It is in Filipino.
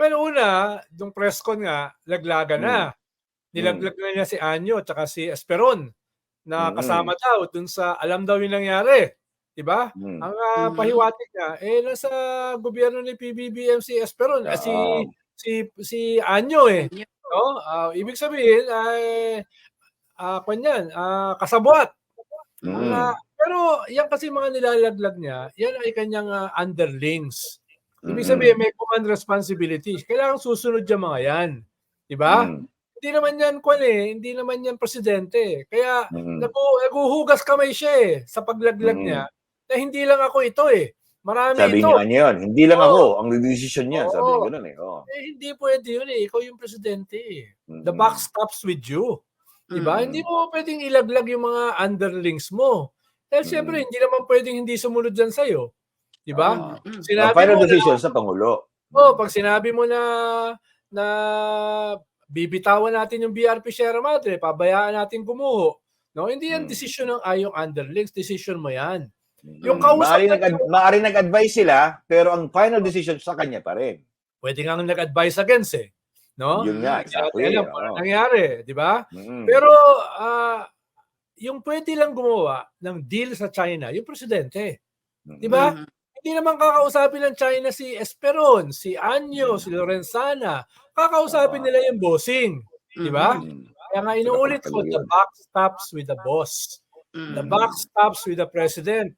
Pero una, nung press con nga, laglagan na. Mm. Nilaglag na niya si Anyo at saka si Esperon na Mm. kasama daw dun sa alam daw yung nangyari. Diba? Mm. Ang Mhm. pahiwatig niya, eh nasa gobyerno ni PBBM si Esperon, ah, si si si Anyo eh. No? Ah, ibig sabihin ay ah kanyan, ah kasabwat. Mm. ah, pero yan kasi mga nilalaglag niya, yan ay kanyang ah, underlings. Ibig sabihin may command responsibilities. Kailangan susunod yung mga yan. Di ba? Mm. Hindi naman yan kwan eh, hindi naman yan presidente. Kaya Mm. nagu, naguhugas kamay siya eh sa paglaglag Mm. niya na hindi lang ako ito eh. Marami Sabi ito. niya niya yun, hindi lang Oo. ako ang decision niya. Sabi Oo. niya ganun eh. Oo. Eh, hindi pwede yun eh. Ikaw yung presidente eh. The Mm. buck stops with you. Diba? Mm. Hindi mo pwedeng ilaglag yung mga underlings mo. Dahil Mm. siyempre, hindi naman pwedeng hindi sumunod dyan sa'yo. Diba? Oo. Mm. Ang Sinabi final mo decision na, sa Pangulo. oh, pag sinabi mo na na bibitawan natin yung BRP Sierra Madre, pabayaan natin gumuho. No, hindi yan Mm. decision ng ayong underlings, decision mo yan. Mm. Yung kausap Maaaring na- nag- maaaring nag-advise sila, pero ang final decision sa kanya pa rin. Pwede nga nag-advise against eh. No? Yun nga, exactly. alam oo. ano nangyari, di ba? Mm. Pero ah, yung pwede lang gumawa ng deal sa China, yung presidente. Di ba? Mhm. Hindi naman kakausapin ng China si Esperon, si Anyo, si Lorenzana. Kakausapin Ah. nila yung bossing. Di ba? Mm. Kaya nga inuulit ko, the buck stops with the boss. The Mm. buck stops with the president.